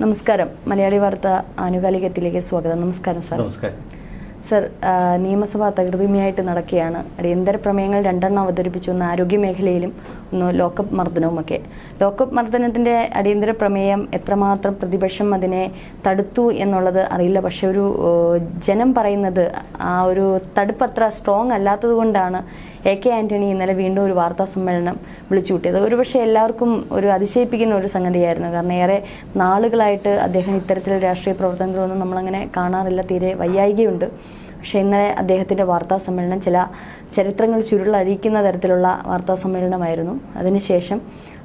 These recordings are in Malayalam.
നമസ്കാരം. മലയാളി വാർത്ത ആനുകാലികത്തിലേക്ക് സ്വാഗതം. നമസ്കാരം സാർ. നമസ്കാരം. സർ നിയമസഭ തകൃതിമയായിട്ട് നടക്കുകയാണ്. അടിയന്തര പ്രമേയങ്ങൾ രണ്ടെണ്ണം അവതരിപ്പിച്ചു ഒന്ന് ആരോഗ്യ മേഖലയിലും ഒന്ന് ലോക്കപ്പ് മർദ്ദനവുമൊക്കെ. ലോക്കപ്പ് മർദ്ദനത്തിന്റെ അടിയന്തര പ്രമേയം എത്രമാത്രം പ്രതിപക്ഷം അതിനെ തടുത്തു എന്നുള്ളത് അറിയില്ല. പക്ഷെ ഒരു ജനം പറയുന്നത് ആ ഒരു തടുപ്പ് അത്ര സ്ട്രോങ് അല്ലാത്തത് കൊണ്ടാണ് എ കെ ആന്റണി ഇന്നലെ വീണ്ടും ഒരു വാർത്താ സമ്മേളനം വിളിച്ചു കൂട്ടിയത്. ഒരുപക്ഷെ എല്ലാവർക്കും ഒരു അതിശയിപ്പിക്കുന്ന ഒരു സംഗതിയായിരുന്നു. കാരണം ഏറെ നാളുകളായിട്ട് അദ്ദേഹം ഇത്തരത്തിൽ രാഷ്ട്രീയ പ്രവർത്തനങ്ങളൊന്നും നമ്മളങ്ങനെ കാണാറില്ല. തീരെ വയ്യായികയുണ്ട്. പക്ഷേ ഇന്നലെ അദ്ദേഹത്തിന്റെ വാർത്താ സമ്മേളനം ചില ചരിത്രങ്ങൾ ചുരുളഴിക്കുന്ന തരത്തിലുള്ള വാർത്താ സമ്മേളനമായിരുന്നു അതിനുശേഷം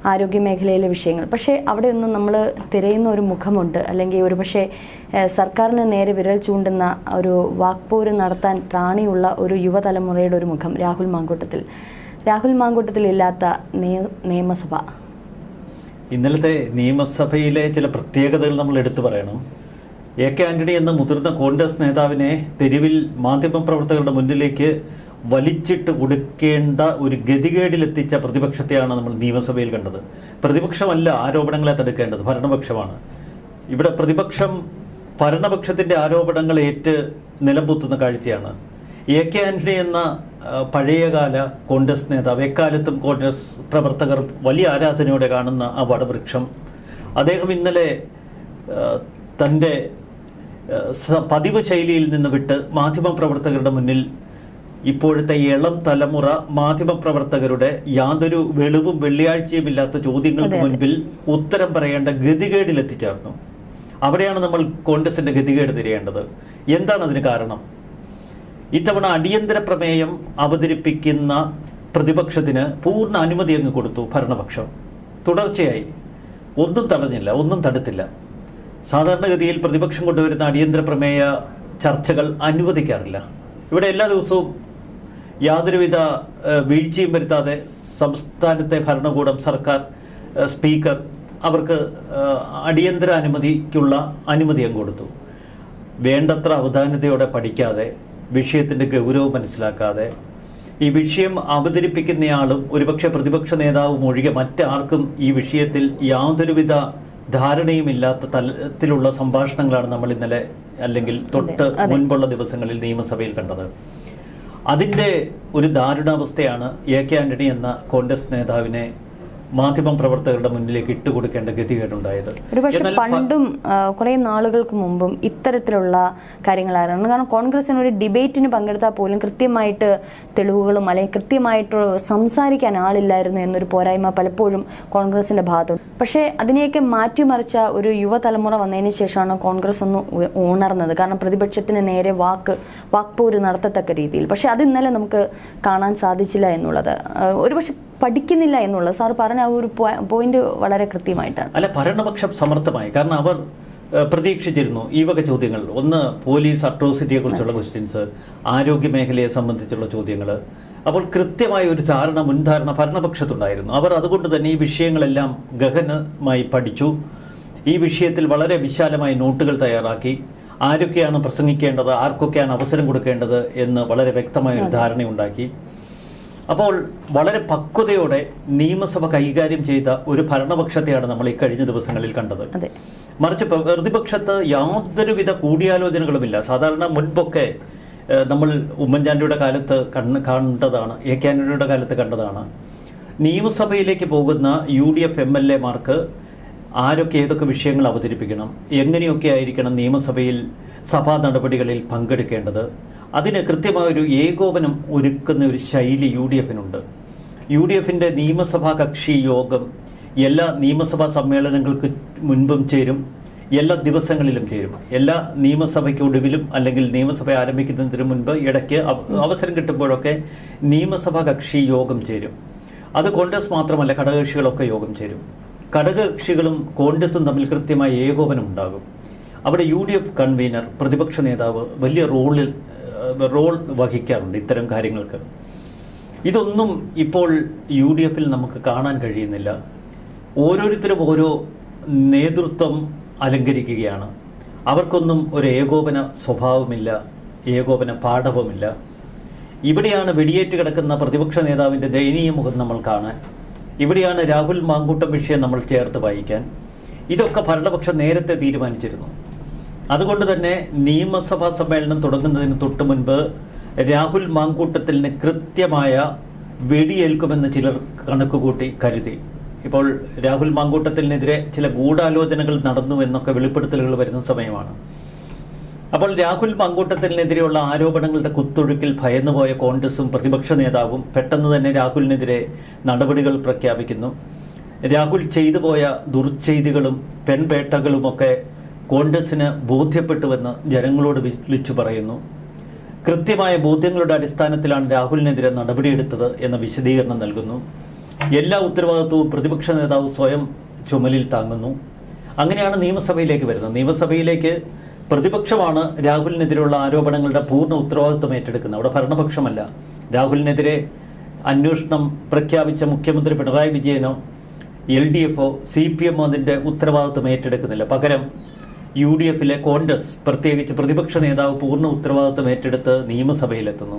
ആരോഗ്യ മേഖലയിലെ വിഷയങ്ങൾ. പക്ഷേ അവിടെയൊന്നും നമ്മൾ തിരയുന്ന ഒരു മുഖമുണ്ട്. അല്ലെങ്കിൽ ഒരു പക്ഷേ സർക്കാരിന് നേരെ വിരൽ ചൂണ്ടുന്ന ഒരു വാക്പോര് നടത്താൻ ത്രാണിയുള്ള ഒരു യുവതലമുറയുടെ ഒരു മുഖം രാഹുൽ മാങ്കൂട്ടത്തിൽ. രാഹുൽ മാങ്കൂട്ടത്തിൽ ഇല്ലാത്ത നിയമസഭ. ഇന്നലത്തെ നിയമസഭയിലെ ചില പ്രത്യേകതകൾ നമ്മൾ എടുത്തു പറയണം. എ കെ ആന്റണി എന്ന മുതിർന്ന കോൺഗ്രസ് നേതാവിനെ തെരുവിൽ മാധ്യമപ്രവർത്തകരുടെ മുന്നിലേക്ക് വലിച്ചിട്ട് കൊടുക്കേണ്ട ഒരു ഗതികേടിലെത്തിച്ച പ്രതിപക്ഷത്തെയാണ് നമ്മൾ നിയമസഭയിൽ കണ്ടത്. പ്രതിപക്ഷമല്ല ആരോപണങ്ങളെ തടുക്കേണ്ടത് ഭരണപക്ഷമാണ്. ഇവിടെ പ്രതിപക്ഷം ഭരണപക്ഷത്തിന്റെ ആരോപണങ്ങൾ ഏറ്റ് നിലംപൊത്തുന്ന കാഴ്ചയാണ്. എ കെ ആന്റണി എന്ന പഴയകാല കോൺഗ്രസ് നേതാവ് എക്കാലത്തും കോൺഗ്രസ് പ്രവർത്തകർ വലിയ ആരാധനയോടെ കാണുന്ന ആ വടവൃക്ഷം. അദ്ദേഹം ഇന്നലെ തന്റെ പതിവ് ശൈലിയിൽ നിന്ന് വിട്ട് മാധ്യമപ്രവർത്തകരുടെ മുന്നിൽ ഇപ്പോഴത്തെ ഇളം തലമുറ മാധ്യമപ്രവർത്തകരുടെ യാതൊരു വെളിവും വെള്ളിയാഴ്ചയും ഇല്ലാത്ത ചോദ്യങ്ങൾക്ക് മുൻപിൽ ഉത്തരം പറയേണ്ട ഗതികേടിൽ എത്തിച്ചേർന്നു അവിടെയാണ് നമ്മൾ കോൺഗ്രസിന്റെ ഗതികേട് തിരയേണ്ടത്. എന്താണ് അതിന് കാരണം? ഇത്തവണ അടിയന്തര പ്രമേയം അവതരിപ്പിക്കുന്ന പ്രതിപക്ഷത്തിന് പൂർണ അനുമതി അങ്ങ് കൊടുത്തു ഭരണപക്ഷം. തുടർച്ചയായി. ഒന്നും തടഞ്ഞില്ല ഒന്നും തടുത്തില്ല. സാധാരണഗതിയിൽ പ്രതിപക്ഷം കൊണ്ടുവരുന്ന അടിയന്തര പ്രമേയ ചർച്ചകൾ അനുവദിക്കാറില്ല. ഇവിടെ എല്ലാ ദിവസവും യാതൊരുവിധ വീഴ്ചയും വരുത്താതെ സംസ്ഥാനത്തെ ഭരണകൂടം സർക്കാർ സ്പീക്കർ അവർക്ക് അടിയന്തര അനുമതിക്കുള്ള അനുമതി അങ്ങ് കൊടുത്തു. വേണ്ടത്ര അവധാനതയോടെ പഠിക്കാതെ വിഷയത്തിന്റെ ഗൗരവം മനസ്സിലാക്കാതെ ഈ വിഷയം അവതരിപ്പിക്കുന്നയാളും ഒരുപക്ഷെ പ്രതിപക്ഷ നേതാവും ഒഴികെ മറ്റാർക്കും ഈ വിഷയത്തിൽ യാതൊരുവിധ ധാരണയുമില്ലാത്ത തലത്തിലുള്ള സംഭാഷണങ്ങളാണ് നമ്മൾ ഇന്നലെ അല്ലെങ്കിൽ തൊട്ട് മുൻപുള്ള ദിവസങ്ങളിൽ നിയമസഭയിൽ കണ്ടത്. അതിന്റെ ഒരു ദാരുണാവസ്ഥയാണ് എ കെ ആന്റണി എന്ന കോൺഗ്രസ് നേതാവിനെ മാധ്യമ പ്രവർത്തകരുടെ മുന്നിലേക്ക് ഇട്ടുകൊടുക്കേണ്ട ഗതികേടുണ്ടായത്. ഒരുപക്ഷെ പണ്ടും കുറെ നാളുകൾക്ക് മുമ്പും ഇത്തരത്തിലുള്ള കാര്യങ്ങളായിരുന്നു. കാരണം കോൺഗ്രസിന് ഒരു ഡിബേറ്റിന് പങ്കെടുത്താൽ പോലും കൃത്യമായിട്ട് തെളിവുകളും അല്ലെങ്കിൽ കൃത്യമായിട്ട് സംസാരിക്കാൻ ആളില്ലായിരുന്നു എന്നൊരു പോരായ്മ പലപ്പോഴും കോൺഗ്രസിന്റെ ഭാഗത്തുണ്ട്. പക്ഷേ അതിനെയൊക്കെ മാറ്റിമറിച്ച ഒരു യുവതലമുറ വന്നതിന് ശേഷമാണ് കോൺഗ്രസ് ഒന്ന് ഉണർന്നത്. കാരണം പ്രതിപക്ഷത്തിന് നേരെ വാക്ക് വാക്പോര് നടത്തത്തക്ക രീതിയിൽ. പക്ഷെ അത് ഇന്നലെ നമുക്ക് കാണാൻ സാധിച്ചില്ല എന്നുള്ളത്. ഒരുപക്ഷെ പഠിക്കുന്നില്ല എന്നുള്ളത് സാർ പറഞ്ഞ ആ ഒരു പോയിന്റ് വളരെ കൃത്യമായിട്ടാണ്. അല്ല ഭരണപക്ഷം സമർത്ഥമായി. കാരണം അവർ പ്രതീക്ഷിച്ചിരുന്നു ഈ വക ചോദ്യങ്ങൾ. ഒന്ന് പോലീസ് അട്രോസിറ്റിയെ കുറിച്ചുള്ള ക്വസ്റ്റ്യൻസ് ആരോഗ്യ മേഖലയെ സംബന്ധിച്ചുള്ള ചോദ്യങ്ങൾ. അപ്പോൾ കൃത്യമായ ഒരു ധാരണ മുൻധാരണ ഭരണപക്ഷത്തുണ്ടായിരുന്നു. അവർ അതുകൊണ്ട് തന്നെ ഈ വിഷയങ്ങളെല്ലാം ഗഹനമായി പഠിച്ചു. ഈ വിഷയത്തിൽ വളരെ വിശാലമായി നോട്ടുകൾ തയ്യാറാക്കി. ആരൊക്കെയാണ് പ്രസംഗിക്കേണ്ടത്? ആർക്കൊക്കെയാണ് അവസരം കൊടുക്കേണ്ടത്? എന്ന് വളരെ വ്യക്തമായ ഒരു ധാരണയുണ്ടാക്കി. അപ്പോൾ വളരെ പക്വതയോടെ നിയമസഭ കൈകാര്യം ചെയ്ത ഒരു ഭരണപക്ഷത്തെയാണ് നമ്മൾ ഈ കഴിഞ്ഞ ദിവസങ്ങളിൽ കണ്ടത്. മറിച്ച് പ്ര- പ്രതിപക്ഷത്ത് യാതൊരുവിധ കൂടിയാലോചനകളുമില്ല. സാധാരണ മുൻപൊക്കെ നമ്മൾ ഉമ്മൻചാണ്ടിയുടെ കാലത്ത് കണ്ണ് കണ്ടതാണ് എ കെ ആന്റണിയുടെ കാലത്ത് കണ്ടതാണ്. നിയമസഭയിലേക്ക് പോകുന്ന U D F M L എമാർക്ക് ആരൊക്കെ ഏതൊക്കെ വിഷയങ്ങൾ അവതരിപ്പിക്കണം എങ്ങനെയൊക്കെ ആയിരിക്കണം നിയമസഭയിൽ സഭാ നടപടികളിൽ പങ്കെടുക്കേണ്ടത് അതിന് കൃത്യമായ ഒരു ഏകോപനം ഒരുക്കുന്ന ഒരു ശൈലി യു ഡി എഫിനുണ്ട്. യു ഡി എഫിന്റെ നിയമസഭാ കക്ഷി യോഗം എല്ലാ നിയമസഭാ സമ്മേളനങ്ങൾക്ക് മുൻപും ചേരും എല്ലാ ദിവസങ്ങളിലും ചേരും. എല്ലാ നിയമസഭയ്ക്ക് ഒടുവിലും അല്ലെങ്കിൽ നിയമസഭ ആരംഭിക്കുന്നതിന് മുൻപ് ഇടയ്ക്ക് അവസരം കിട്ടുമ്പോഴൊക്കെ നിയമസഭാ കക്ഷി യോഗം ചേരും. അത് കോൺഗ്രസ് മാത്രമല്ല ഘടകകക്ഷികളൊക്കെ യോഗം ചേരും. ഘടകകക്ഷികളും കോൺഗ്രസും തമ്മിൽ കൃത്യമായ ഏകോപനം ഉണ്ടാകും. അവിടെ യു ഡി എഫ് കൺവീനർ പ്രതിപക്ഷ നേതാവ് വലിയ റോളിൽ റോൾ വഹിക്കാറുണ്ട് ഇത്തരം കാര്യങ്ങൾക്ക്. ഇതൊന്നും ഇപ്പോൾ യു ഡി എഫിൽ നമുക്ക് കാണാൻ കഴിയുന്നില്ല. ഓരോരുത്തരും ഓരോ നേതൃത്വം അലങ്കരിക്കുകയാണ്. അവർക്കൊന്നും ഒരു ഏകോപന സ്വഭാവമില്ല ഏകോപന പാഠവുമില്ല. ഇവിടെയാണ് വെടിയേറ്റ് കിടക്കുന്ന പ്രതിപക്ഷ നേതാവിന്റെ ദയനീയ മുഖം നമ്മൾ കാണാൻ. ഇവിടെയാണ് രാഹുൽ മാങ്കൂട്ടം വിഷയം നമ്മൾ ചേർത്ത് വായിക്കാൻ. ഇതൊക്കെ ഭരണപക്ഷം നേരത്തെ തീരുമാനിച്ചിരുന്നു. അതുകൊണ്ട് തന്നെ നിയമസഭാ സമ്മേളനം തുടങ്ങുന്നതിന് തൊട്ട് മുൻപ് രാഹുൽ മാങ്കൂട്ടത്തിന് കൃത്യമായ വെടിയേൽക്കുമെന്ന് ചിലർ കണക്കുകൂട്ടി കരുതി. ഇപ്പോൾ രാഹുൽ മാങ്കൂട്ടത്തിനെതിരെ ചില ഗൂഢാലോചനകൾ നടന്നു എന്നൊക്കെ വെളിപ്പെടുത്തലുകൾ വരുന്ന സമയമാണ്. അപ്പോൾ രാഹുൽ മാങ്കൂട്ടത്തിനെതിരെയുള്ള ആരോപണങ്ങളുടെ കുത്തൊഴുക്കിൽ ഭയന്നുപോയ കോൺഗ്രസും പ്രതിപക്ഷ നേതാവും പെട്ടെന്ന് തന്നെ രാഹുലിനെതിരെ നടപടികൾ പ്രഖ്യാപിക്കുന്നു. രാഹുൽ ചെയ്തു പോയ ദുർചെയ്തികളും പെൺപേട്ടകളുമൊക്കെ കോൺഗ്രസിന് ബോധ്യപ്പെട്ടുവെന്ന് ജനങ്ങളോട് വിളിച്ചു പറയുന്നു. കൃത്യമായ ബോധ്യങ്ങളുടെ അടിസ്ഥാനത്തിലാണ് രാഹുലിനെതിരെ നടപടിയെടുത്തത് എന്ന വിശദീകരണം നൽകുന്നു. എല്ലാ ഉത്തരവാദിത്വവും പ്രതിപക്ഷ നേതാവ് സ്വയം ചുമലിൽ താങ്ങുന്നു. അങ്ങനെയാണ് നിയമസഭയിലേക്ക് വരുന്നത്. നിയമസഭയിലേക്ക് പ്രതിപക്ഷമാണ് രാഹുലിനെതിരെയുള്ള ആരോപണങ്ങളുടെ പൂർണ ഉത്തരവാദിത്വം ഏറ്റെടുക്കുന്നത്. അവിടെ ഭരണപക്ഷമല്ല. രാഹുലിനെതിരെ അന്വേഷണം പ്രഖ്യാപിച്ച മുഖ്യമന്ത്രി പിണറായി വിജയനോ എൽ ഡി എഫോ സി പി എമ്മോ അതിന്റെ ഉത്തരവാദിത്വം ഏറ്റെടുക്കുന്നില്ല. പകരം യു ഡി എഫിലെ കോൺഗ്രസ് പ്രത്യേകിച്ച് പ്രതിപക്ഷ നേതാവ് പൂർണ ഉത്തരവാദിത്വം ഏറ്റെടുത്ത് നിയമസഭയിലെത്തുന്നു.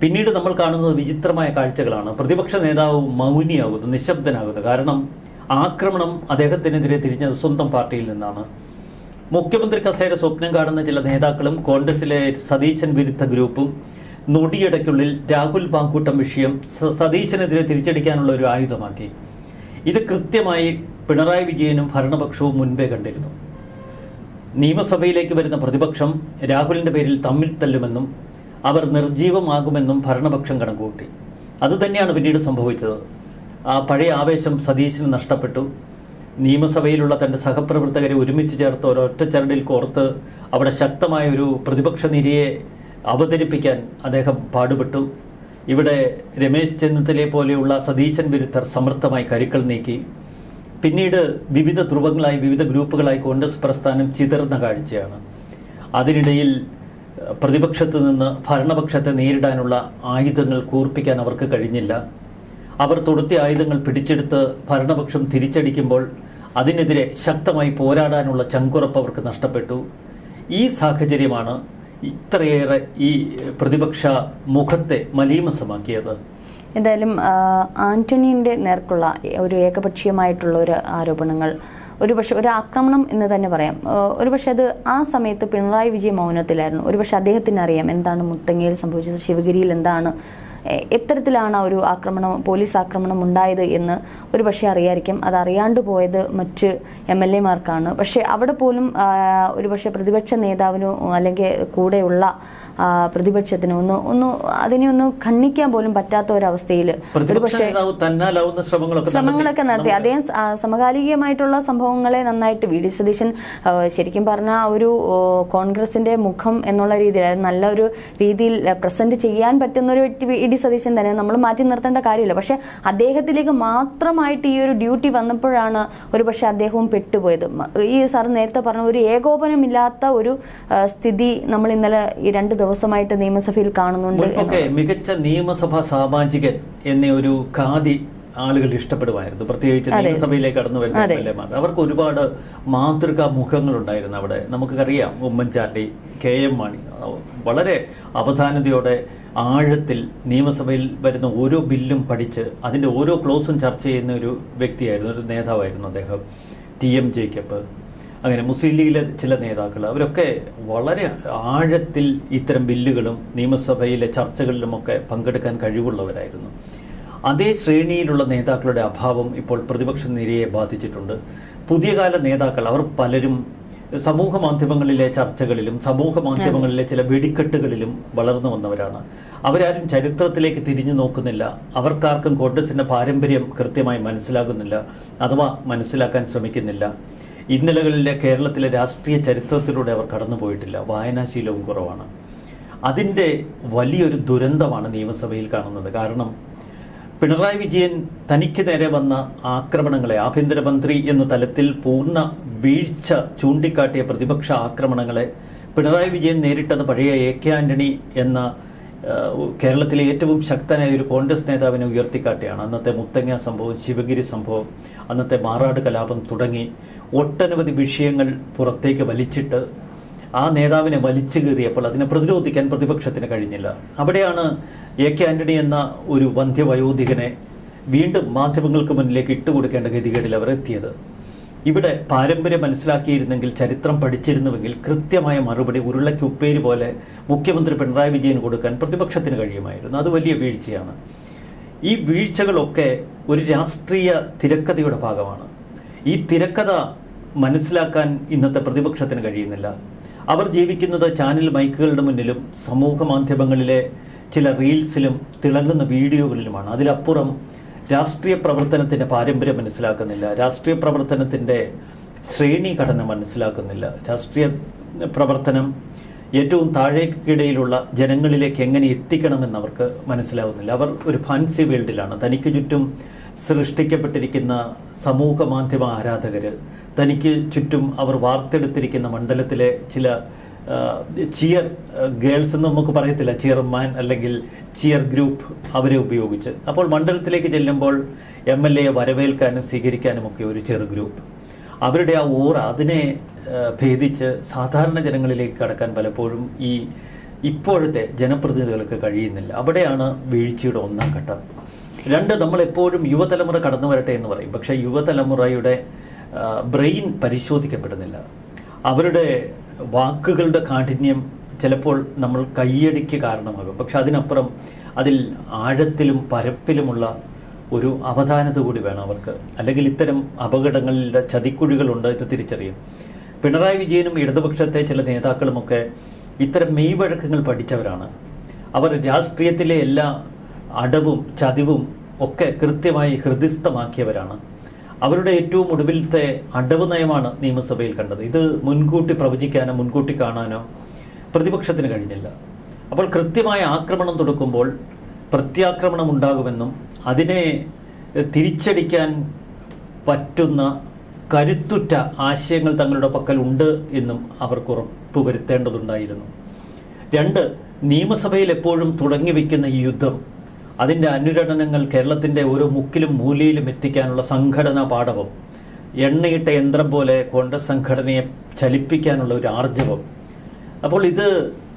പിന്നീട് നമ്മൾ കാണുന്നത് വിചിത്രമായ കാഴ്ചകളാണ്. പ്രതിപക്ഷ നേതാവ് മൗനിയാകുന്നു നിശബ്ദനാകുന്നു. കാരണം ആക്രമണം അദ്ദേഹത്തിനെതിരെ തിരിഞ്ഞത് സ്വന്തം പാർട്ടിയിൽ നിന്നാണ്. മുഖ്യമന്ത്രി കസേര സ്വപ്നം കാണുന്ന ചില നേതാക്കളും കോൺഗ്രസിലെ സതീശൻ വിരുദ്ധ ഗ്രൂപ്പും നൊടിയിടയ്ക്കുള്ളിൽ രാഹുൽ ബാങ്കൂട്ടം വിഷയം സതീശനെതിരെ തിരിച്ചടിക്കാനുള്ള ഒരു ആയുധമാക്കി. ഇത് കൃത്യമായി പിണറായി വിജയനും ഭരണപക്ഷവും മുൻപേ കണ്ടിരുന്നു. നിയമസഭയിലേക്ക് വരുന്ന പ്രതിപക്ഷം രാഹുലിന്റെ പേരിൽ തമ്മിൽ തല്ലുമെന്നും അവർ നിർജീവമാകുമെന്നും ഭരണപക്ഷം കണക്കുകൂട്ടി. അത് തന്നെയാണ് പിന്നീട് സംഭവിച്ചത്. ആ പഴയ ആവേശം സതീശന് നഷ്ടപ്പെട്ടു. നിയമസഭയിലുള്ള തന്റെ സഹപ്രവർത്തകരെ ഒരുമിച്ച് ചേർത്ത് ഒരൊറ്റ ചരടിൽ കോർത്ത് അവിടെ ശക്തമായ ഒരു പ്രതിപക്ഷ നിരയെ അവതരിപ്പിക്കാൻ അദ്ദേഹം പാടുപെട്ടു. ഇവിടെ രമേശ് ചെന്നിത്തലയെ പോലെയുള്ള സതീശൻ വിരുദ്ധർ സമർത്ഥമായി കരുക്കൾ നീക്കി. പിന്നീട് വിവിധ ധ്രുവങ്ങളായി വിവിധ ഗ്രൂപ്പുകളായി കോൺഗ്രസ് പ്രസ്ഥാനം ചിതറുന്ന കാഴ്ചയാണ്. അതിനിടയിൽ പ്രതിപക്ഷത്ത് നിന്ന് ഭരണപക്ഷത്തെ നേരിടാനുള്ള ആയുധങ്ങൾ കൂർപ്പിക്കാൻ അവർക്ക് കഴിഞ്ഞില്ല. അവർ തൊടുത്തിയ ആയുധങ്ങൾ പിടിച്ചെടുത്ത് ഭരണപക്ഷം തിരിച്ചടിക്കുമ്പോൾ അതിനെതിരെ ശക്തമായി പോരാടാനുള്ള ചങ്കുറപ്പ് അവർക്ക് നഷ്ടപ്പെട്ടു. ഈ സാഹചര്യമാണ് ഇത്രയേറെ ഈ പ്രതിപക്ഷ മുഖത്തെ മലീമസമാക്കിയത്. എന്തായാലും ആന്റണിയുടെ നേർക്കുള്ള ഒരു ഏകപക്ഷീയമായിട്ടുള്ള ഒരു ആരോപണങ്ങൾ ഒരുപക്ഷെ ഒരു ആക്രമണം എന്ന് തന്നെ പറയാം. ഒരുപക്ഷെ അത് ആ സമയത്ത് പിണറായി വിജയൻ മൗനത്തിലായിരുന്നു. ഒരുപക്ഷെ അദ്ദേഹത്തിന് അറിയാം എന്താണ് മുത്തങ്ങയിൽ സംഭവിച്ചത് ശിവഗിരിയിൽ എന്താണ് എത്തരത്തിലാണ് ആ ഒരു ആക്രമണം പോലീസ് ആക്രമണം ഉണ്ടായത് എന്ന് ഒരു പക്ഷേ അറിയായിരിക്കും. അത് അറിയാണ്ട് പോയത് മറ്റ് എം എൽ എമാർക്കാണ്. പക്ഷേ അവിടെ പോലും ഒരുപക്ഷെ ഒരു പക്ഷേ പ്രതിപക്ഷ നേതാവിനോ അല്ലെങ്കിൽ കൂടെയുള്ള പ്രതിപക്ഷത്തിന് ഒന്ന് ഒന്ന് അതിനെ ഒന്ന് ഖണ്ഡിക്കാൻ പോലും പറ്റാത്ത ഒരവസ്ഥയിൽ ശ്രമങ്ങളൊക്കെ നടത്തി. അദ്ദേഹം സമകാലികമായിട്ടുള്ള സംഭവങ്ങളെ നന്നായിട്ട് വി. ഡി. സതീശൻ ശരിക്കും പറഞ്ഞ ഒരു കോൺഗ്രസിന്റെ മുഖം എന്നുള്ള രീതിയിൽ അതായത് നല്ല ഒരു രീതിയിൽ പ്രസന്റ് ചെയ്യാൻ പറ്റുന്ന ഒരു വ്യക്തി വി. ഡി. സതീശൻ തന്നെ നമ്മൾ മാറ്റി നിർത്തേണ്ട കാര്യമില്ല. പക്ഷെ അദ്ദേഹത്തിലേക്ക് മാത്രമായിട്ട് ഈ ഒരു ഡ്യൂട്ടി വന്നപ്പോഴാണ് ഒരു പക്ഷെ അദ്ദേഹവും പെട്ടുപോയത്. ഈ സാർ നേരത്തെ പറഞ്ഞ ഒരു ഏകോപനമില്ലാത്ത ഒരു സ്ഥിതി നമ്മൾ ഇന്നലെ ഈ രണ്ട് ദിവസമായിട്ട് നിയമസഭയിൽ കാണുന്നുണ്ട് ഓക്കെ മികച്ച നിയമസഭാ സാമാജികൻ എന്ന ഒരു ഖാദി ആളുകൾ ഇഷ്ടപ്പെടുമായിരുന്നു. പ്രത്യേകിച്ച് നിയമസഭയിലേക്ക് കടന്നു വരുന്ന. എം എൽ എമാർ അവർക്ക് ഒരുപാട് മാതൃകാ മുഖങ്ങളുണ്ടായിരുന്നു അവിടെ. നമുക്കറിയാം ഉമ്മൻചാണ്ടി കെ എം മാണി. വളരെ അവധാനതയോടെ ആഴത്തിൽ നിയമസഭയിൽ വരുന്ന ഓരോ ബില്ലും പഠിച്ച് അതിന്റെ ഓരോ ക്ലോസും ചർച്ച ചെയ്യുന്ന ഒരു വ്യക്തിയായിരുന്നു ഒരു നേതാവായിരുന്നു അദ്ദേഹം. T M Jacob. അങ്ങനെ മുസ്ലിം ലീഗിലെ ചില നേതാക്കൾ അവരൊക്കെ വളരെ ആഴത്തിൽ ഇത്തരം ബില്ലുകളും നിയമസഭയിലെ ചർച്ചകളിലുമൊക്കെ പങ്കെടുക്കാൻ കഴിവുള്ളവരായിരുന്നു. അതേ ശ്രേണിയിലുള്ള നേതാക്കളുടെ അഭാവം ഇപ്പോൾ പ്രതിപക്ഷ നിരയെ ബാധിച്ചിട്ടുണ്ട്. പുതിയ കാല നേതാക്കൾ അവർ പലരും സമൂഹ മാധ്യമങ്ങളിലെ ചർച്ചകളിലും സമൂഹ മാധ്യമങ്ങളിലെ ചില വെടിക്കെട്ടുകളിലും വളർന്നു വന്നവരാണ്. അവരാരും ചരിത്രത്തിലേക്ക് തിരിഞ്ഞു നോക്കുന്നില്ല. അവർക്കാർക്കും കോൺഗ്രസിന്റെ പാരമ്പര്യം കൃത്യമായി മനസ്സിലാകുന്നില്ല. അഥവാ മനസ്സിലാക്കാൻ ശ്രമിക്കുന്നില്ല. ഇന്നലകളിലെ കേരളത്തിലെ രാഷ്ട്രീയ ചരിത്രത്തിലൂടെ അവർ കടന്നുപോയിട്ടില്ല. വായനാശീലവും കുറവാണ്. അതിന്റെ വലിയൊരു ദുരന്തമാണ് നിയമസഭയിൽ കാണുന്നത്. കാരണം പിണറായി വിജയൻ തനിക്ക് നേരെ വന്ന ആക്രമണങ്ങളെ ആഭ്യന്തരമന്ത്രി എന്ന തലത്തിൽ പൂർണ വീഴ്ച ചൂണ്ടിക്കാട്ടിയ പ്രതിപക്ഷ ആക്രമണങ്ങളെ പിണറായി വിജയൻ നേരിട്ടത് പഴയ എ കെ ആന്റണി എന്ന കേരളത്തിലെ ഏറ്റവും ശക്തനായ ഒരു കോൺഗ്രസ് നേതാവിനെ ഉയർത്തിക്കാട്ടിയാണ്. അന്നത്തെ മുത്തങ്ങ സംഭവം ശിവഗിരി സംഭവം അന്നത്തെ മാറാട് കലാപം തുടങ്ങി. ഒട്ടനവധി വിഷയങ്ങൾ പുറത്തേക്ക് വലിച്ചിട്ട് ആ നേതാവിനെ വലിച്ചു കീറിയപ്പോൾ അതിനെ പ്രതിരോധിക്കാൻ പ്രതിപക്ഷത്തിന് കഴിഞ്ഞില്ല. അവിടെയാണ് എ കെ ആന്റണി എന്ന ഒരു വന്ധ്യവയോധികനെ വീണ്ടും മാധ്യമങ്ങൾക്ക് മുന്നിലേക്ക് ഇട്ടുകൊടുക്കേണ്ട ഗതികേടിൽ അവർ എത്തിയത്. ഇവിടെ പാരമ്പര്യം മനസ്സിലാക്കിയിരുന്നെങ്കിൽ ചരിത്രം പഠിച്ചിരുന്നുവെങ്കിൽ കൃത്യമായ മറുപടി ഉരുളയ്ക്ക് ഉപ്പേരി പോലെ മുഖ്യമന്ത്രി പിണറായി വിജയൻ കൊടുക്കാൻ പ്രതിപക്ഷത്തിന് കഴിയുമായിരുന്നു. അത് വലിയ വീഴ്ചയാണ്. ഈ വീഴ്ചകളൊക്കെ ഒരു രാഷ്ട്രീയ തിരക്കഥയുടെ ഭാഗമാണ്. ഈ തിരക്കഥ മനസ്സിലാക്കാൻ ഇന്നത്തെ പ്രതിപക്ഷത്തിന് കഴിയുന്നില്ല. അവർ ജീവിക്കുന്നത് ചാനൽ മൈക്കുകളുടെ മുന്നിലും സമൂഹ മാധ്യമങ്ങളിലെ ചില റീൽസിലും തിളങ്ങുന്ന വീഡിയോകളിലുമാണ്. അതിലപ്പുറം രാഷ്ട്രീയ പ്രവർത്തനത്തിന്റെ പാരമ്പര്യം മനസ്സിലാക്കുന്നില്ല. രാഷ്ട്രീയ പ്രവർത്തനത്തിന്റെ ശ്രേണി ഘടന മനസ്സിലാക്കുന്നില്ല. രാഷ്ട്രീയ പ്രവർത്തനം ഏറ്റവും താഴേക്കിടയിലുള്ള ജനങ്ങളിലേക്ക് എങ്ങനെ എത്തിക്കണമെന്ന് അവർക്ക് മനസ്സിലാവുന്നില്ല. അവർ ഒരു ഫാൻസി വേൾഡിലാണ്. തനിക്ക് ചുറ്റും സൃഷ്ടിക്കപ്പെട്ടിരിക്കുന്ന സമൂഹ മാധ്യമ ആരാധകർ തനിക്ക് ചുറ്റും അവർ വാർത്തെടുത്തിരിക്കുന്ന മണ്ഡലത്തിലെ ചില ചിയർ ഗേൾസ് എന്ന് നമുക്ക് പറയത്തില്ല ചിയർമാൻ അല്ലെങ്കിൽ ചിയർ ഗ്രൂപ്പ് അവരെ ഉപയോഗിച്ച്. അപ്പോൾ മണ്ഡലത്തിലേക്ക് ചെല്ലുമ്പോൾ എം എൽ എയെ വരവേൽക്കാനും സ്വീകരിക്കാനും ഒക്കെ ഒരു ചെറു ഗ്രൂപ്പ്. അവരുടെ ആ ഓറ അതിനെ ഭേദിച്ച് സാധാരണ ജനങ്ങളിലേക്ക് കടക്കാൻ പലപ്പോഴും ഈ ഇപ്പോഴത്തെ ജനപ്രതിനിധികൾക്ക് കഴിയുന്നില്ല. അവിടെയാണ് വീഴ്ചയുടെ ഒന്നാം ഘട്ടം. രണ്ട് നമ്മൾ എപ്പോഴും യുവതലമുറ കടന്നു വരട്ടെ എന്ന് പറയും. പക്ഷേ യുവതലമുറയുടെ ബ്രെയിൻ പരിശോധിക്കപ്പെടുന്നില്ല. അവരുടെ വാക്കുകളുടെ കാഠിന്യം ചിലപ്പോൾ നമ്മൾ കയ്യടിക്ക് കാരണമാകും. പക്ഷെ അതിനപ്പുറം അതിൽ ആഴത്തിലും പരപ്പിലുമുള്ള ഒരു അവധാനത കൂടി വേണം അവർക്ക്. അല്ലെങ്കിൽ ഇത്തരം അപകടങ്ങളിലെ ചതിക്കുഴികളുണ്ട് എന്ന് തിരിച്ചറിയും. പിണറായി വിജയനും ഇടതുപക്ഷത്തെ ചില നേതാക്കളുമൊക്കെ ഇത്തരം മെയ്വഴക്കങ്ങൾ പഠിച്ചവരാണ്. അവർ രാഷ്ട്രീയത്തിലെ എല്ലാ അടവും ചതിവും ഒക്കെ കൃത്യമായി ഹൃദിസ്ഥമാക്കിയവരാണ്. അവരുടെ ഏറ്റവും ഒടുവിലത്തെ അടവ് നയമാണ് നിയമസഭയിൽ കണ്ടത്. ഇത് മുൻകൂട്ടി പ്രവചിക്കാനോ മുൻകൂട്ടി കാണാനോ പ്രതിപക്ഷത്തിന് കഴിഞ്ഞില്ല. അപ്പോൾ കൃത്യമായ ആക്രമണം തുടക്കുമ്പോൾ പ്രത്യാക്രമണം ഉണ്ടാകുമെന്നും അതിനെ തിരിച്ചടിക്കാൻ പറ്റുന്ന കരുത്തുറ്റ ആശയങ്ങൾ തങ്ങളുടെ പക്കൽ ഉണ്ട് എന്നും അവർക്ക് ഉറപ്പ് വരുത്തേണ്ടതുണ്ടായിരുന്നു രണ്ട് നിയമസഭയിൽ എപ്പോഴും തുടങ്ങി വയ്ക്കുന്ന ഈ യുദ്ധം അതിന്റെ അനുരണനങ്ങൾ കേരളത്തിന്റെ ഓരോ മുക്കിലും മൂലയിലും എത്തിക്കാനുള്ള സംഘടനാ പാഠവും എണ്ണയിട്ട യന്ത്രം പോലെ കോൺഗ്രസ് സംഘടനയെ ചലിപ്പിക്കാനുള്ള ഒരു ആർജവം. അപ്പോൾ ഇത്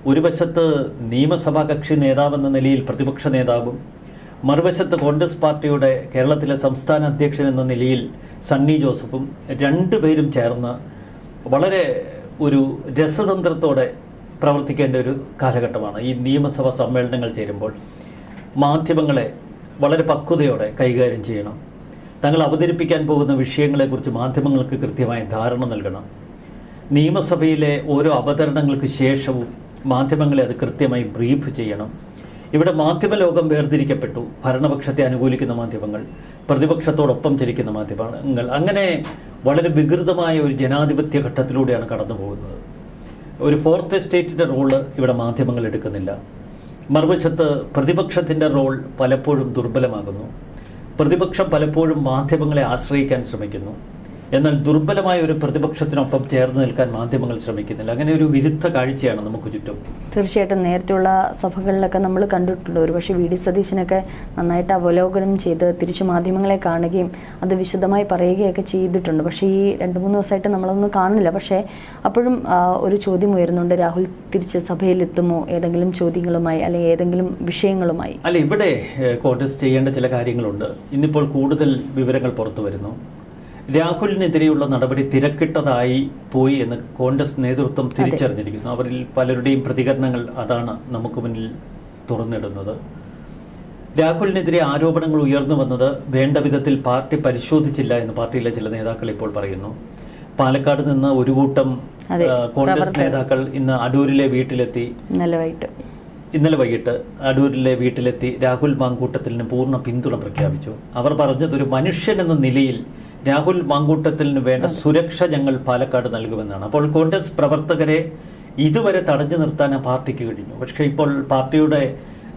ഒരു വശത്ത് നിയമസഭാ കക്ഷി നേതാവെന്ന നിലയിൽ പ്രതിപക്ഷ നേതാവും മറുവശത്ത് കോൺഗ്രസ് പാർട്ടിയുടെ കേരളത്തിലെ സംസ്ഥാന അധ്യക്ഷൻ എന്ന നിലയിൽ സണ്ണി ജോസഫും രണ്ടുപേരും ചേർന്ന് വളരെ ഒരു രസതന്ത്രത്തോടെ പ്രവർത്തിക്കേണ്ട ഒരു കാലഘട്ടമാണ് ഈ നിയമസഭാ സമ്മേളനങ്ങൾ ചേരുമ്പോൾ. മാധ്യമങ്ങളെ വളരെ പക്വതയോടെ കൈകാര്യം ചെയ്യണം. തങ്ങൾ അവതരിപ്പിക്കാൻ പോകുന്ന വിഷയങ്ങളെക്കുറിച്ച് മാധ്യമങ്ങൾക്ക് കൃത്യമായ ധാരണ നൽകണം. നിയമസഭയിലെ ഓരോ അവതരണങ്ങൾക്ക് ശേഷവും മാധ്യമങ്ങളെ അത് കൃത്യമായി ബ്രീഫ് ചെയ്യണം. ഇവിടെ മാധ്യമ ലോകം വേർതിരിക്കപ്പെട്ടു. ഭരണപക്ഷത്തെ അനുകൂലിക്കുന്ന മാധ്യമങ്ങൾ പ്രതിപക്ഷത്തോടൊപ്പം ചലിക്കുന്ന മാധ്യമങ്ങൾ. അങ്ങനെ വളരെ വികൃതമായ ഒരു ജനാധിപത്യ ഘട്ടത്തിലൂടെയാണ് കടന്നു പോകുന്നത് ഒരു ഫോർത്ത് എസ്റ്റേറ്റിന്റെ റോൾ ഇവിടെ മാധ്യമങ്ങൾ എടുക്കുന്നില്ല. മറുവശത്ത് പ്രതിപക്ഷത്തിന്റെ റോൾ പലപ്പോഴും ദുർബലമാകുന്നു. പ്രതിപക്ഷം പലപ്പോഴും മാധ്യമങ്ങളെ ആശ്രയിക്കാൻ ശ്രമിക്കുന്നു. എന്നാൽ ദുർബലമായ ഒരു പ്രതിപക്ഷത്തിനൊപ്പം ചേർന്ന് നിൽക്കാൻ മാധ്യമങ്ങൾ ശ്രമിക്കുന്നില്ല. അങ്ങനെ ഒരു വിരുദ്ധ കാഴ്ചയാണ് നമുക്ക് ചുറ്റും. തീർച്ചയായിട്ടും നേരത്തെയുള്ള സഭകളിലൊക്കെ നമ്മൾ കണ്ടിട്ടുണ്ട്. ഒരുപക്ഷെ വി. ഡി. സതീശനൊക്കെ നന്നായിട്ട് അവലോകനം ചെയ്ത് തിരിച്ചു മാധ്യമങ്ങളെ കാണുകയും അത് വിശദമായി പറയുകയൊക്കെ ചെയ്തിട്ടുണ്ട്. പക്ഷേ ഈ രണ്ട് മൂന്ന് ദിവസമായിട്ട് നമ്മളൊന്നും കാണുന്നില്ല. പക്ഷേ അപ്പോഴും ഒരു ചോദ്യം ഉയരുന്നുണ്ട്. രാഹുൽ തിരിച്ച് സഭയിലെത്തുമോ? ഏതെങ്കിലും ചോദ്യങ്ങളുമായി അല്ലെങ്കിൽ ഏതെങ്കിലും വിഷയങ്ങളുമായി? അല്ല ഇവിടെ കോൺഗ്രസ് ചെയ്യേണ്ട ചില കാര്യങ്ങളുണ്ട്. ഇന്നിപ്പോൾ കൂടുതൽ വിവരങ്ങൾ പുറത്തു വരുന്നു. രാഹുലിനെതിരെയുള്ള നടപടി തിരക്കിട്ടതായി പോയി എന്ന് കോൺഗ്രസ് നേതൃത്വം തിരിച്ചറിഞ്ഞിരിക്കുന്നു. അവരിൽ പലരുടെയും പ്രതികരണങ്ങൾ അതാണ് നമുക്ക് മുന്നിൽ തുറന്നിടുന്നത്. രാഹുലിനെതിരെ ആരോപണങ്ങൾ ഉയർന്നു വന്നത് വേണ്ട വിധത്തിൽ പാർട്ടി പരിശോധിച്ചില്ല എന്ന് പാർട്ടിയിലെ ചില നേതാക്കൾ ഇപ്പോൾ പറയുന്നു. പാലക്കാട് നിന്ന് ഒരു കൂട്ടം കോൺഗ്രസ് നേതാക്കൾ ഇന്ന് അടൂരിലെ വീട്ടിലെത്തി. ഇന്നലെ വൈകിട്ട്. ഇന്നലെ വൈകിട്ട് അടൂരിലെ വീട്ടിലെത്തി രാഹുൽ മാങ്കൂട്ടത്തിലിന് പൂർണ പിന്തുണ പ്രഖ്യാപിച്ചു. അവർ പറഞ്ഞത് ഒരു മനുഷ്യൻ എന്ന നിലയിൽ രാഹുൽ മാങ്കൂട്ടത്തിലിന് വേണ്ട സുരക്ഷ ഞങ്ങൾ പാലക്കാട് നൽകുമെന്നാണ്. അപ്പോൾ കോൺഗ്രസ് പ്രവർത്തകരെ ഇതുവരെ തടഞ്ഞു നിർത്താൻ ആ പാർട്ടിക്ക് കഴിഞ്ഞു. പക്ഷേ ഇപ്പോൾ പാർട്ടിയുടെ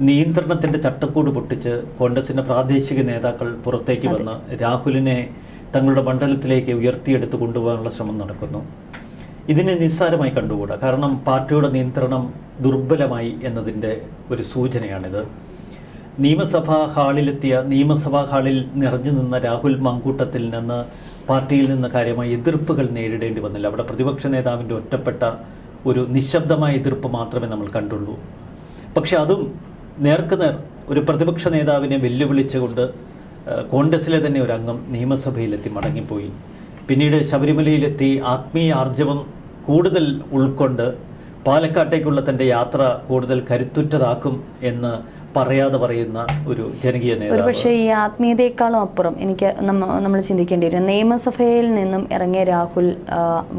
നിയന്ത്രണത്തിന്റെ ചട്ടക്കൂട് പൊട്ടിച്ച് കോൺഗ്രസിന്റെ പ്രാദേശിക നേതാക്കൾ പുറത്തേക്ക് വന്ന് രാഹുലിനെ തങ്ങളുടെ മണ്ഡലത്തിലേക്ക് ഉയർത്തിയെടുത്ത് കൊണ്ടുപോകാനുള്ള ശ്രമം നടക്കുന്നു. ഇതിനെ നിസ്സാരമായി കണ്ടുകൂടാ? കാരണം പാർട്ടിയുടെ നിയന്ത്രണം ദുർബലമായി എന്നതിന്റെ ഒരു സൂചനയാണിത്. നിയമസഭാ ഹാളിലെത്തിയ നിയമസഭാ ഹാളിൽ നിറഞ്ഞു നിന്ന രാഹുൽ മങ്കൂട്ടത്തിൽ നിന്ന് പാർട്ടിയിൽ നിന്ന് കാര്യമായി എതിർപ്പുകൾ നേരിടേണ്ടി വന്നില്ല. അവിടെ പ്രതിപക്ഷ നേതാവിന്റെ ഒറ്റപ്പെട്ട ഒരു നിശബ്ദമായ എതിർപ്പ് മാത്രമേ നമ്മൾ കണ്ടുള്ളൂ. പക്ഷെ അതും നേർക്കുനേർ ഒരു പ്രതിപക്ഷ നേതാവിനെ വെല്ലുവിളിച്ചുകൊണ്ട് കോൺഗ്രസിലെ തന്നെ ഒരു അംഗം നിയമസഭയിലെത്തി മടങ്ങിപ്പോയി. പിന്നീട് ശബരിമലയിലെത്തി ആത്മീയ ആർജവം കൂടുതൽ ഉൾക്കൊണ്ട് പാലക്കാട്ടേക്കുള്ള തന്റെ യാത്ര കൂടുതൽ കരുത്തുറ്റതാക്കും എന്ന് പറയാതെ പറയുന്ന ഒരു ജനകീയ നേതാവ്. പക്ഷേ ഈ ആത്മീയതയെക്കാളും അപ്പുറം എനിക്ക് നമ്മൾ ചിന്തിക്കേണ്ടി വരും നിയമസഭയിൽ നിന്നും ഇറങ്ങിയ രാഹുൽ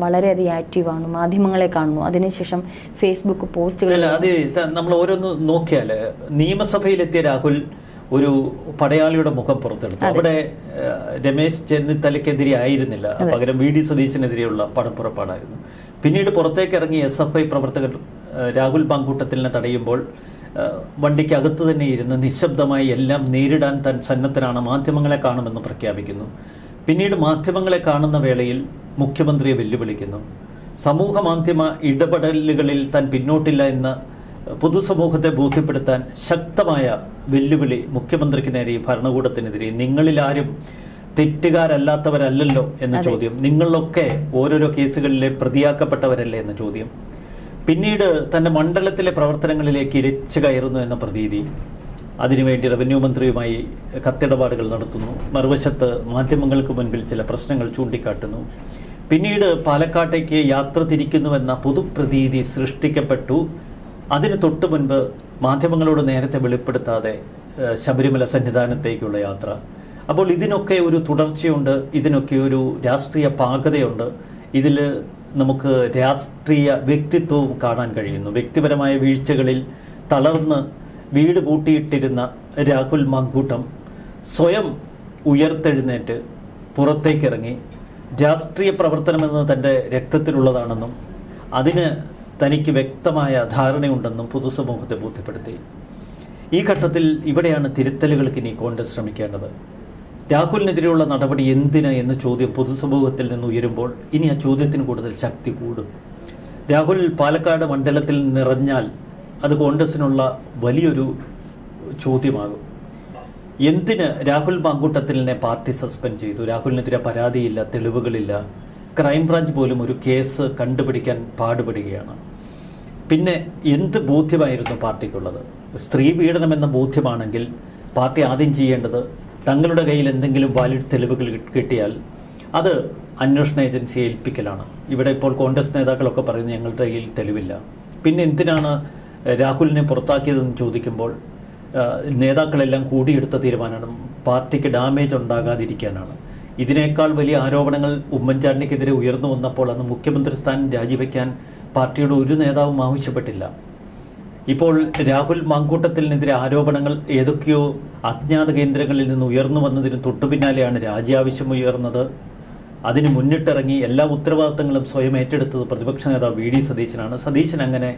വളരെയധികം ആക്റ്റീവാണ് മാധ്യമങ്ങളെ കാണുന്നു. അതിനുശേഷം ഫേസ്ബുക്ക് പോസ്റ്റുകൾ അത് നമ്മൾ ഓരോന്ന് നോക്കിയാൽ നിയമസഭയിലെത്തിയ രാഹുൽ ഒരു പടയാളിയുടെ മുഖം പുറത്തെടുത്തു. അവിടെ രമേശ് ചെന്നിത്തലയ്ക്കെതിരെ ആയിരുന്നില്ല. പകരം വി ഡി സതീശനെതിരെയുള്ള പടപ്പുറപ്പാടായിരുന്നു പിന്നീട് പുറത്തേക്ക് ഇറങ്ങിയ എസ് എഫ് ഐ പ്രവർത്തകർ രാഹുൽ പാങ്കൂട്ടത്തിലിനെ തടയുമ്പോൾ വണ്ടിക്കകത്ത് തന്നെ ഇരുന്ന് നിശബ്ദമായി എല്ലാം നേരിടാൻ താൻ സന്നദ്ധനാണ്. മാധ്യമങ്ങളെ കാണുമെന്ന് പ്രഖ്യാപിക്കുന്നു. പിന്നീട് മാധ്യമങ്ങളെ കാണുന്ന വേളയിൽ മുഖ്യമന്ത്രിയെ വെല്ലുവിളിക്കുന്നു. സമൂഹ മാധ്യമ ഇടപെടലുകളിൽ താൻ പിന്നോട്ടില്ല എന്ന് പൊതുസമൂഹത്തെ ബോധ്യപ്പെടുത്താൻ ശക്തമായ വെല്ലുവിളി മുഖ്യമന്ത്രിക്ക് നേരെ ഭരണകൂടത്തിനെതിരെ. നിങ്ങളിൽ ആരും തെറ്റുകാരല്ലാത്തവരല്ലല്ലോ എന്ന ചോദ്യം. നിങ്ങളിലൊക്കെ ഓരോരോ കേസുകളിലെ പ്രതിയാക്കപ്പെട്ടവരല്ലേ എന്ന ചോദ്യം. പിന്നീട് തന്റെ മണ്ഡലത്തിലെ പ്രവർത്തനങ്ങളിലേക്ക് ഇരച്ചു കയറുന്നു എന്ന പ്രതീതി. അതിനുവേണ്ടി റവന്യൂ മന്ത്രിയുമായി കത്തിടപാടുകൾ നടത്തുന്നു. മറുവശത്ത് മാധ്യമങ്ങൾക്ക് മുൻപിൽ ചില പ്രശ്നങ്ങൾ ചൂണ്ടിക്കാട്ടുന്നു. പിന്നീട് പാലക്കാട്ടേക്ക് യാത്ര തിരിക്കുന്നുവെന്ന പൊതുപ്രതീതി സൃഷ്ടിക്കപ്പെട്ടു. അതിന് തൊട്ടു മുൻപ് മാധ്യമങ്ങളോട് നേരത്തെ വെളിപ്പെടുത്താതെ ശബരിമല സന്നിധാനത്തേക്കുള്ള യാത്ര. അപ്പോൾ ഇതിനൊക്കെ ഒരു തുടർച്ചയുണ്ട് ഇതിനൊക്കെ ഒരു രാഷ്ട്രീയ പാകതയുണ്ട്. ഇതിൽ നമുക്ക് രാഷ്ട്രീയ വ്യക്തിത്വവും കാണാൻ കഴിയുന്നു. വ്യക്തിപരമായ വീഴ്ചകളിൽ തളർന്ന് വീട് കൂട്ടിയിട്ടിരുന്ന രാഹുൽ മങ്കൂട്ടം സ്വയം ഉയർത്തെഴുന്നേറ്റ് പുറത്തേക്കിറങ്ങി രാഷ്ട്രീയ പ്രവർത്തനം എന്നത് തന്റെ രക്തത്തിലുള്ളതാണെന്നും അതിന് തനിക്ക് വ്യക്തമായ ധാരണയുണ്ടെന്നും പൊതുസമൂഹത്തെ ബോധ്യപ്പെടുത്തി. ഈ ഘട്ടത്തിൽ ഇവിടെയാണ് തിരുത്തലുകൾക്ക് ഇനി കോൺഗ്രസ് ശ്രമിക്കേണ്ടത്. രാഹുലിനെതിരെയുള്ള നടപടി എന്തിന് എന്ന ചോദ്യം പൊതുസമൂഹത്തിൽ നിന്ന് ഉയരുമ്പോൾ ഇനി ആ ചോദ്യത്തിന് കൂടുതൽ ശക്തി കൂടും. രാഹുൽ പാലക്കാട് മണ്ഡലത്തിൽ നിറഞ്ഞാൽ അത് കോൺഗ്രസിനുള്ള വലിയൊരു ചോദ്യമാകും. എന്തിന് രാഹുൽ മാങ്കൂട്ടത്തിലിനെ പാർട്ടി സസ്പെൻഡ് ചെയ്തു? രാഹുലിനെതിരെ പരാതിയില്ല തെളിവുകളില്ല. ക്രൈംബ്രാഞ്ച് പോലും ഒരു കേസ് കണ്ടുപിടിക്കാൻ പാടുപെടുകയാണ്. പിന്നെ എന്ത് ബോധ്യമായിരുന്നു പാർട്ടിക്കുള്ളത്? സ്ത്രീ പീഡനം എന്ന ബോധ്യമാണെങ്കിൽ പാർട്ടി ആദ്യം ചെയ്യേണ്ടത് തങ്ങളുടെ കയ്യിൽ എന്തെങ്കിലും വാലിഡ് തെളിവുകൾ കിട്ടിയാൽ അത് അന്വേഷണ ഏജൻസിയെ ഏൽപ്പിക്കലാണ്. ഇവിടെ ഇപ്പോൾ കോൺഗ്രസ് നേതാക്കളൊക്കെ പറയുന്നത് ഞങ്ങളുടെ കയ്യിൽ തെളിവില്ല. പിന്നെ എന്തിനാണ് രാഹുലിനെ പുറത്താക്കിയതെന്ന് ചോദിക്കുമ്പോൾ നേതാക്കളെല്ലാം കൂടിയെടുത്ത തീരുമാനമാണ്. പാർട്ടിക്ക് ഡാമേജ് ഉണ്ടാകാതിരിക്കാനാണ്. ഇതിനേക്കാൾ വലിയ ആരോപണങ്ങൾ ഉമ്മൻചാണ്ടിക്കെതിരെ ഉയർന്നു വന്നപ്പോൾ അന്ന് മുഖ്യമന്ത്രി സ്ഥാനം രാജിവെക്കാൻ പാർട്ടിയുടെ ഒരു നേതാവും ആവശ്യപ്പെട്ടില്ല. ഇപ്പോൾ രാഹുൽ മങ്കൂട്ടത്തിനെതിരെ ആരോപണങ്ങൾ ഏതൊക്കെയോ അജ്ഞാത കേന്ദ്രങ്ങളിൽ നിന്ന് ഉയർന്നു വന്നതിന് തൊട്ടു പിന്നാലെയാണ് രാജ്യാവശ്യം ഉയർന്നത്. അതിന് മുന്നിട്ടിറങ്ങി എല്ലാ ഉത്തരവാദിത്തങ്ങളും സ്വയം ഏറ്റെടുത്തത് പ്രതിപക്ഷ നേതാവ് വി ഡി സതീശനാണ്. സതീശൻ അങ്ങനെ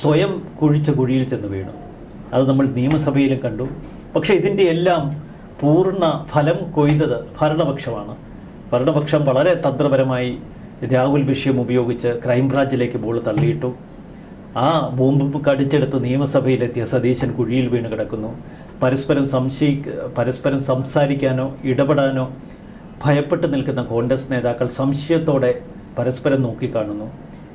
സ്വയം കുഴിച്ച കുഴിയിൽ ചെന്ന് വീണു. അത് നമ്മൾ നിയമസഭയിലും കണ്ടു. പക്ഷേ ഇതിന്റെ എല്ലാം പൂർണ ഫലം കൊയ്തത് ഭരണപക്ഷമാണ്. ഭരണപക്ഷം വളരെ തന്ത്രപരമായി രാഹുൽ വിഷയം ഉപയോഗിച്ച് ക്രൈംബ്രാഞ്ചിലേക്ക് ബോൾ തള്ളിയിട്ടു. ആ ബോംബ് കടിച്ചെടുത്ത് നിയമസഭയിലെത്തിയ സതീശൻ കുഴിയിൽ വീണ് കിടക്കുന്നു. പരസ്പരം സംശയി പരസ്പരം സംസാരിക്കാനോ ഇടപെടാനോ ഭയപ്പെട്ട് നിൽക്കുന്ന കോൺഗ്രസ് നേതാക്കൾ സംശയത്തോടെ പരസ്പരം നോക്കിക്കാണുന്നു.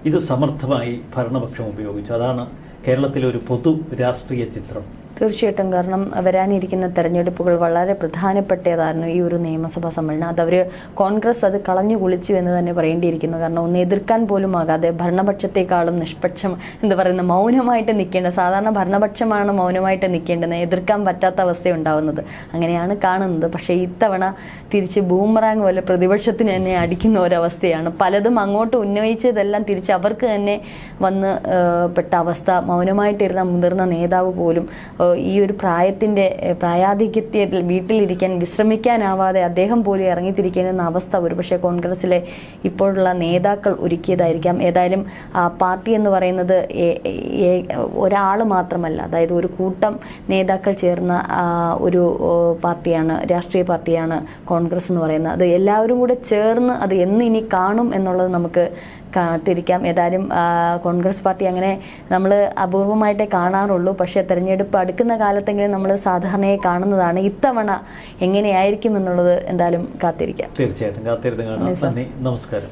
ഇത് സമർത്ഥമായി ഭരണപക്ഷം ഉപയോഗിച്ചു. അതാണ് കേരളത്തിലെ ഒരു പൊതു രാഷ്ട്രീയ ചിത്രം. തീർച്ചയായിട്ടും കാരണം വരാനിരിക്കുന്ന തെരഞ്ഞെടുപ്പുകൾ വളരെ പ്രധാനപ്പെട്ടതായിരുന്നു ഈ ഒരു നിയമസഭാ സമ്മേളനം. അവർ കോൺഗ്രസ് അത് കളഞ്ഞു കുളിച്ചു എന്ന് തന്നെ പറയേണ്ടിയിരിക്കുന്നു. കാരണം ഒന്ന് എതിർക്കാൻ പോലും ആകാതെ ഭരണപക്ഷത്തെക്കാളും നിഷ്പക്ഷം എന്താ പറയുന്ന മൗനമായിട്ട് നിൽക്കേണ്ട സാധാരണ ഭരണപക്ഷമാണ് മൗനമായിട്ട് നിൽക്കേണ്ടത് എതിർക്കാൻ പറ്റാത്ത അവസ്ഥയുണ്ടാവുന്നത്. അങ്ങനെയാണ് കാണുന്നത്. പക്ഷേ ഇത്തവണ തിരിച്ച് ബൂമറാങ് പോലെ പ്രതിപക്ഷത്തിന് തന്നെ അടിക്കുന്ന ഒരവസ്ഥയാണ്. പലതും അങ്ങോട്ട് ഉന്നയിച്ചതെല്ലാം തിരിച്ച് അവർക്ക് തന്നെ വന്ന് പെട്ട അവസ്ഥ. മൗനമായിട്ടിരുന്ന മുതിർന്ന നേതാവ് പോലും ഈ ഒരു പ്രായത്തിന്റെ പ്രായാധിക്യത്തിൽ വീട്ടിലിരിക്കാൻ വിശ്രമിക്കാനാവാതെ അദ്ദേഹം പോലും ഇറങ്ങിത്തിരിക്കേണ്ടുന്ന അവസ്ഥ ഒരുപക്ഷെ കോൺഗ്രസിലെ ഇപ്പോഴുള്ള നേതാക്കൾ ഒരുക്കിയതായിരിക്കാം. ഏതായാലും പാർട്ടി എന്ന് പറയുന്നത് ഒരാൾ മാത്രമല്ല അതായത് ഒരു കൂട്ടം നേതാക്കൾ ചേർന്ന ഒരു പാർട്ടിയാണ് രാഷ്ട്രീയ പാർട്ടിയാണ് കോൺഗ്രസ് എന്ന് പറയുന്നത്. അത് എല്ലാവരും കൂടെ ചേർന്ന് അത് എന്ന് ഇനി കാണും എന്നുള്ളത് നമുക്ക് കാത്തിരിക്കാം. ഏതായാലും കോൺഗ്രസ് പാർട്ടി അങ്ങനെ നമ്മൾ അപൂർവമായിട്ടേ കാണാറുള്ളൂ. പക്ഷേ തെരഞ്ഞെടുപ്പ് അടുക്കുന്ന കാലത്തെങ്കിലും നമ്മൾ സാധാരണയായി കാണുന്നതാണ് ഇത്തവണ എങ്ങനെയായിരിക്കും എന്നുള്ളത് എന്തായാലും കാത്തിരിക്കാം. തീർച്ചയായിട്ടും. കാത്തിരുന്ന് കാണാം. നമസ്കാരം.